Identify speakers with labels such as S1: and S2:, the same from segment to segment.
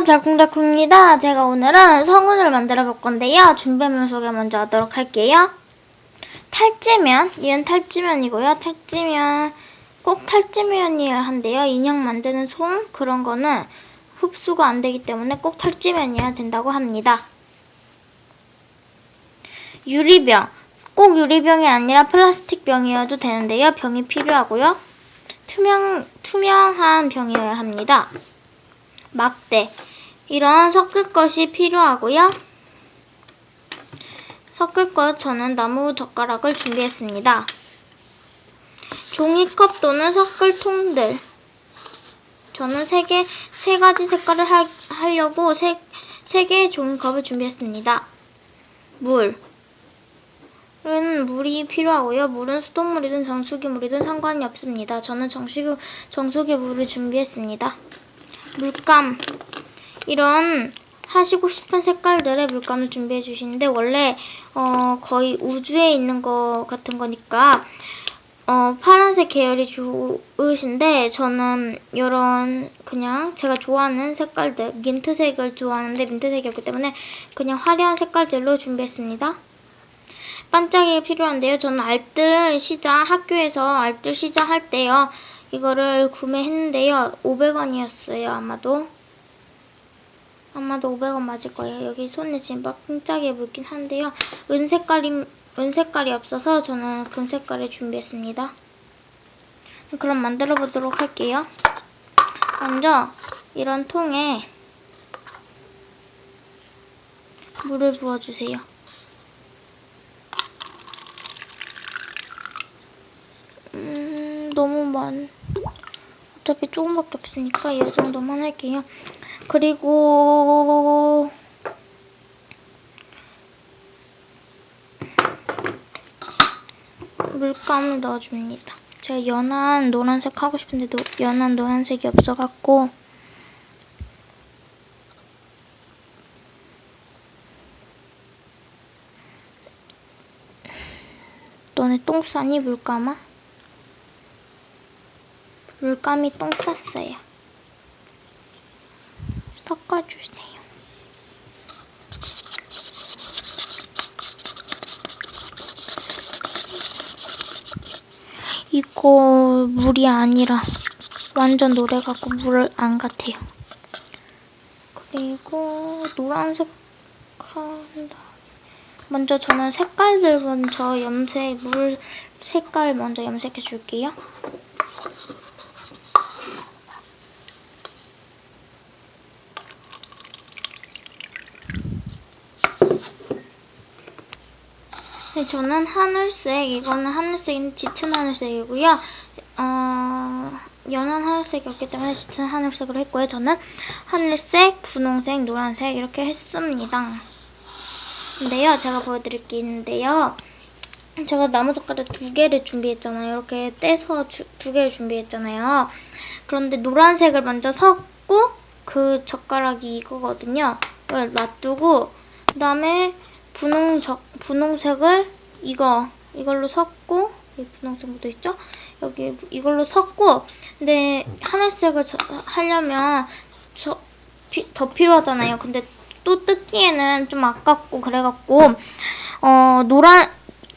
S1: 달콩달콩입니다. 제가 오늘은 성운을 만들어 볼 건데요. 준비물 소개 먼저 하도록 할게요. 탈지면, 얘는 탈지면이고요. 탈지면, 꼭 탈지면이어야 한대요. 인형 만드는 솜, 그런 거는 흡수가 안 되기 때문에 꼭 탈지면이어야 된다고 합니다. 유리병, 꼭 유리병이 아니라 플라스틱 병이어도 되는데요. 병이 필요하고요. 투명, 투명한 병이어야 합니다. 막대 이런 섞을 것이 필요하고요. 섞을 것 저는 나무 젓가락을 준비했습니다. 종이컵 또는 섞을 통들 저는 세 개, 세 가지 색깔을 하, 하려고 세, 세 개의 종이컵을 준비했습니다. 물. 은 물이 필요하고요. 물은 수돗물이든 정수기 물이든 상관이 없습니다. 저는 정수기, 정수기 물을 준비했습니다. 물감 이런 하시고 싶은 색깔들의 물감을 준비해 주시는데 원래 어, 거의 우주에 있는 거 같은 거니까 어, 파란색 계열이 좋으신데 저는 이런 그냥 제가 좋아하는 색깔들 민트색을 좋아하는데 민트색이었기 때문에 그냥 화려한 색깔들로 준비했습니다. 반짝이가 필요한데요. 저는 알뜰 시장 학교에서 알뜰 시장 할 때요. 이거를 구매했는데요. 500원이었어요. 아마도. 아마도 500원 맞을 거예요. 여기 손에 지금 막 반짝이가 묻긴 한데요. 은색깔이 은색깔이 없어서 저는 금색깔을 준비했습니다. 그럼 만들어 보도록 할게요. 먼저 이런 통에 물을 부어주세요. 음, 너무 많. 어차피 조금밖에 없으니까 이 정도만 할게요. 그리고 물감을 넣어줍니다. 제가 연한 노란색 하고 싶은데 도 연한 노란색이 없어갖고 너네 똥 싸니 물감아? 물감이 똥 쌌어요. 섞어주세요. 이거 물이 아니라 완전 노래 같고 물 안 같아요. 그리고 노란색 한다. 먼저 저는 색깔들 먼저 염색 물 색깔 먼저 염색해 줄게요. 네, 저는 하늘색, 이거는 하늘색인 짙은 하늘색이고요. 어, 연한 하늘색이었기 때문에 짙은 하늘색으로 했고요. 저는 하늘색, 분홍색, 노란색 이렇게 했습니다. 근데요, 제가 보여드릴 게 있는데요. 제가 나무 젓가락 두 개를 준비했잖아요. 이렇게 떼서 주- 두 개를 준비했잖아요. 그런데 노란색을 먼저 섞고 그 젓가락이 이거거든요. 이걸 놔두고 그다음에 분홍 적 분홍색을 이거 이걸로 섞고 이 분홍색 묻어 있죠? 여기 이걸로 섞고 근데 하늘색을 저- 하려면 저, 피- 더 필요하잖아요. 근데 또 뜯기에는 좀 아깝고 그래갖고 어 노란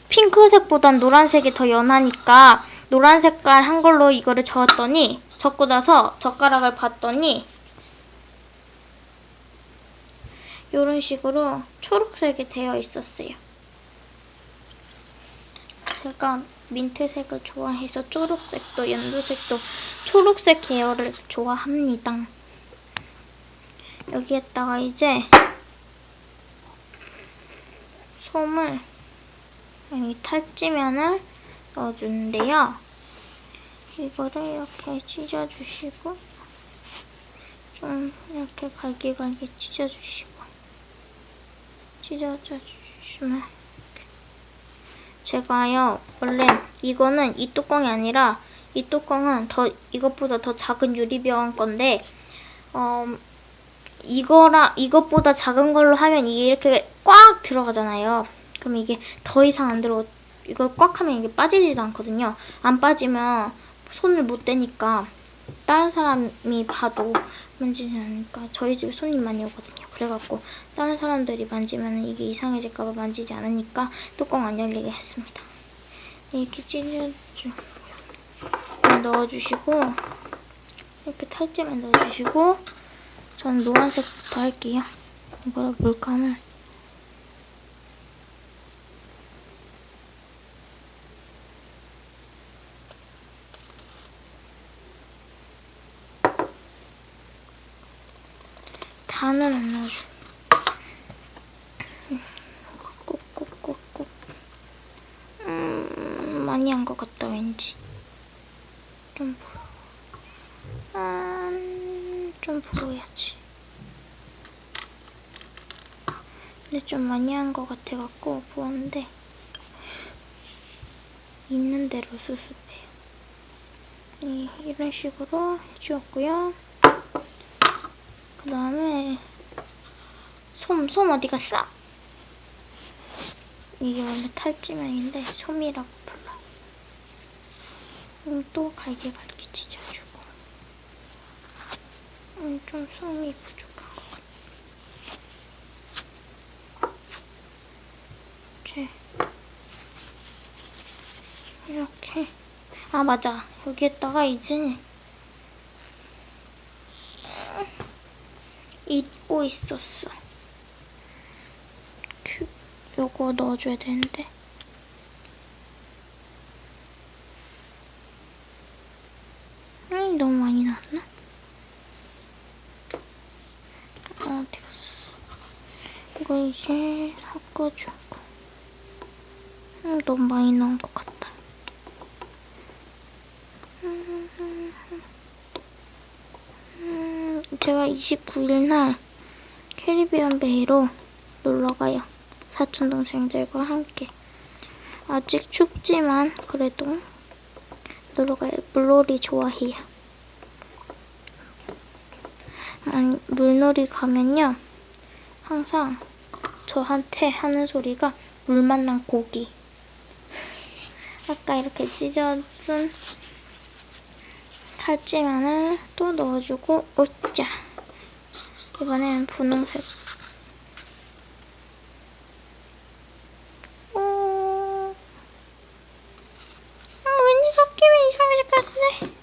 S1: 핑크색보단 노란색이 더 연하니까 노란 색깔 한 걸로 이거를 저었더니 적고 나서 젓가락을 봤더니 이런 식으로 초록색이 되어 있었어요. 제가 민트색을 좋아해서 초록색도 연두색도 초록색 계열을 좋아합니다. 여기에다가 이제 솜을 여기 탈지면을 넣어주는데요. 이거를 이렇게 찢어주시고 좀 이렇게 갈기갈기 찢어주시고 찢어주시면 제가요 원래 이거는 이 뚜껑이 아니라 이 뚜껑은 더 이것보다 더 작은 유리병 건데 어 이거라 이것보다 작은 걸로 하면 이게 이렇게 꽉 들어가잖아요. 그럼 이게 더 이상 안 들어. 이걸 꽉 하면 이게 빠지지도 않거든요. 안 빠지면 손을 못 대니까 다른 사람이 봐도 만지지 않으니까 저희 집에 손님 많이 오거든요. 그래갖고 다른 사람들이 만지면 이게 이상해질까봐 만지지 않으니까 뚜껑 안 열리게 했습니다. 이렇게 찢어주 넣어주시고 이렇게 탈지만 넣어주시고 저는 노란색부터 할게요. 이거를 물감을 다는 안 넣어줘. 꾹꾹꾹꾹. 음, 많이 한 것 같다, 왠지. 좀 부어. 음, 좀 부어야지. 근데 좀 많이 한 것 같아갖고 부었는데 있는 대로 수습해요. 이, 이런 식으로 해주었고요. 그 다음에 솜, 솜 어디 갔어? 이게 원래 탈지면인데 솜이라고 불러요. 음, 또 갈기갈기 찢어주고 음, 좀 솜이 부족한 것 같아. 이제 이렇게 아 맞아 여기에다가 이제 잊고 있었어. 큐, 요거 넣어줘야 되는데. 아이, 너무 많이 나왔나? 아, 어디 갔어? 이거 이제 섞어주고. 음, 너무 많이 나온 것 같다. 음, 음, 제가 29일 날 캐리비안 베이로 놀러 가요. 사촌 동생들과 함께. 아직 춥지만 그래도 놀러 가요. 물놀이 좋아해요. 아니, 물놀이 가면요. 항상 저한테 하는 소리가 물 만난 고기. 아까 이렇게 찢어준 탈지면을 또 넣어주고 오자 이번엔 분홍색. 어... 아, 왠지 섞이면 이상해질 것 같은데?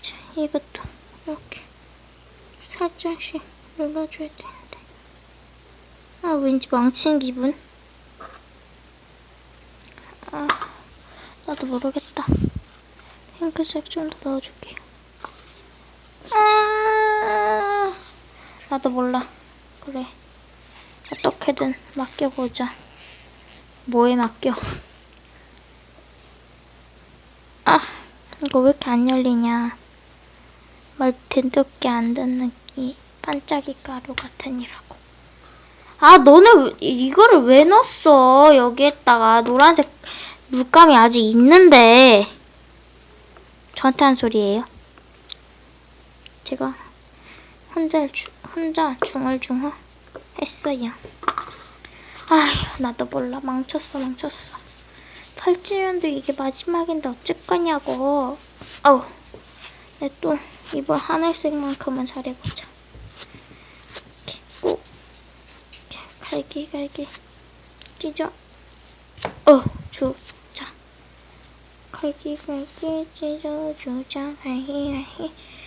S1: 자, 이것도 이렇게 살짝씩 눌러줘야 되는데. 아 왠지 망친 기분? 아 나도 모르겠다. 핑크색 좀 더 넣어줄게요. 아, 나도 몰라. 그래. 어떻게든 맡겨보자. 뭐에 맡겨? 아, 이거 왜 이렇게 안 열리냐. 말 듣게 안 듣는 이 반짝이 가루 같으니라고. 아, 왜- 이거를 왜 넣었어? 여기에다가 노란색 물감이 아직 있는데. 저한테 한 소리예요. 제가 혼자 주, 혼자 중얼중얼 했어요. 아휴, 나도 몰라. 망쳤어, 망쳤어. 살찌면도 이게 마지막인데 어쩔 거냐고. 어우, 내또 이번 하늘색만큼은 잘해보자. 이렇게 꼭 이렇게 갈기 갈기 찢어. 어, 주자. 갈기 갈기 찢어 주자 갈기 갈기 어.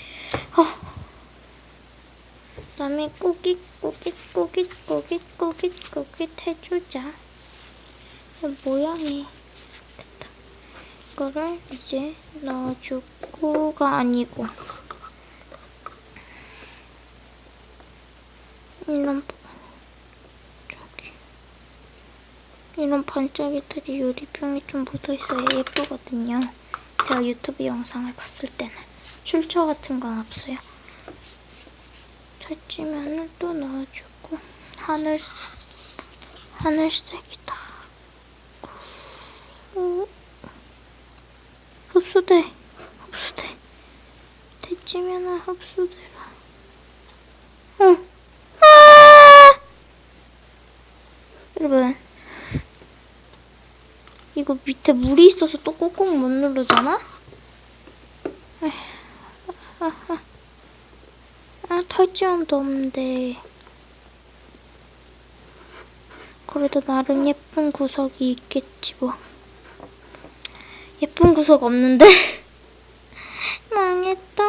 S1: 그다음에 꾸깃 꾸깃 꾸깃 꾸깃 꾸깃 꾸깃 해주자. 이 모양이 됐다. 이거를 이제 넣어주고가 아니고. 이런 이런 반짝이들이 유리병에 좀 묻어있어야 예쁘거든요. 제가 유튜브 영상을 봤을 때는. 출처 같은 건 없어요. 살찌면은 또 넣어주고 하늘색 하늘색이다. 오, 흡수돼 흡수돼 대찌면은 흡수돼라. 응. 아! 여러분 이거 밑에 물이 있어서 또 꾹꾹 못 누르잖아? 에휴, 아하. 탈지함도 없는데. 그래도 나름 예쁜 구석이 있겠지 뭐. 예쁜 구석 없는데? 망했다.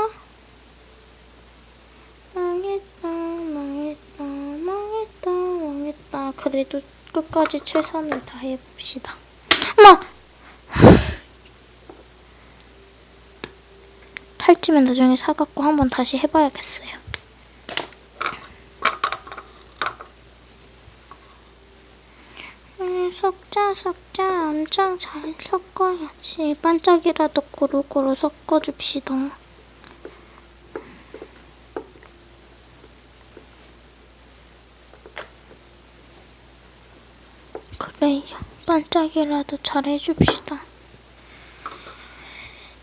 S1: 망했다 망했다 망했다 망했다. 그래도 끝까지 최선을 다해봅시다. 엄마 탈지면 나중에 사갖고 한번 다시 해봐야겠어요 음, 섞자 섞자 엄청 잘 섞어야지. 반짝이라도 고루고루 섞어줍시다. 그래요 반짝이라도 잘 해줍시다.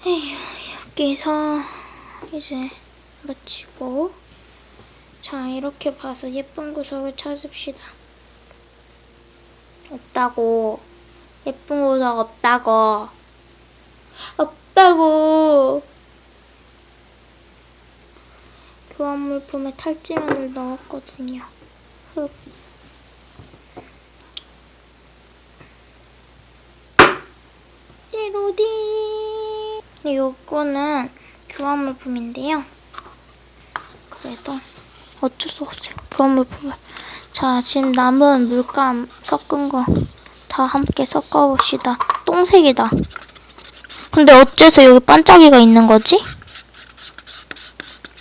S1: 에휴 여기서 이제 마치고. 자 이렇게 봐서 예쁜 구석을 찾읍시다 없다고. 예쁜 구석 없다고. 없다고. 교환 물품에 탈지면을 넣었거든요. 흡. 찌로디. 요거는 교환 물품인데요. 그래도 어쩔 수 없어요. 교환 물품을. 자, 지금 남은 물감 섞은 거 다 함께 섞어봅시다. 똥색이다. 근데 어째서 여기 반짝이가 있는 거지?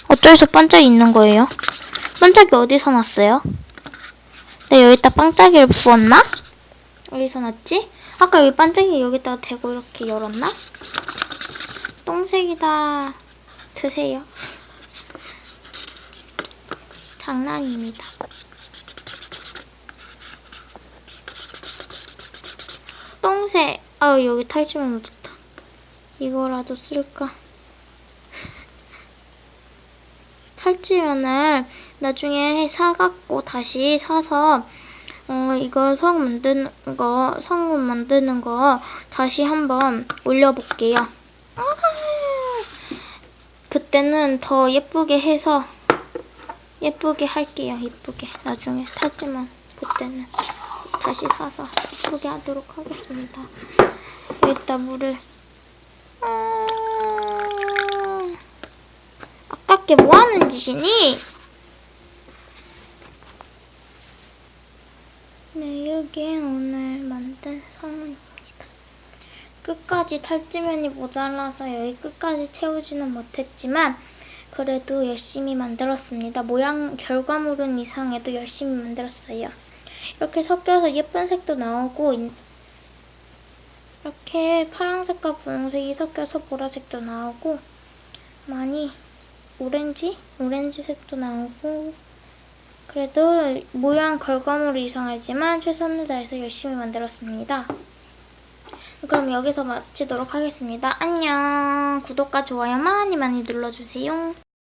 S1: 어째서 반짝이 있는 거예요? 반짝이 어디서 났어요? 내가 여기다 반짝이를 부었나? 어디서 났지? 아까 여기 반짝이 여기다가 대고 이렇게 열었나? 똥색이다. 드세요. 장난입니다. 똥색. 아 여기 탈주면 묻었다. 이거라도 쓸까? 탈지면을 나중에 사갖고 다시 사서 어 이거 성 만드는 거 성분 만드는 거 다시 한번 올려볼게요. 아, 그때는 더 예쁘게 해서 예쁘게 할게요. 예쁘게 나중에 탈지면 그때는 다시 사서 예쁘게 하도록 하겠습니다. 여기다 물을 아... 아깝게 뭐 하는 짓이니? 네, 이렇게 오늘 만든 선물입니다. 끝까지 탈지면이 모자라서 여기 끝까지 채우지는 못했지만 그래도 열심히 만들었습니다. 모양 결과물은 이상해도 열심히 만들었어요. 이렇게 섞여서 예쁜 색도 나오고 인- 이렇게 파란색과 분홍색이 섞여서 보라색도 나오고 많이 오렌지? 오렌지색도 나오고 그래도 모양 결과물이 이상하지만 최선을 다해서 열심히 만들었습니다. 그럼 여기서 마치도록 하겠습니다. 안녕. 구독과 좋아요 많이 많이 눌러주세요.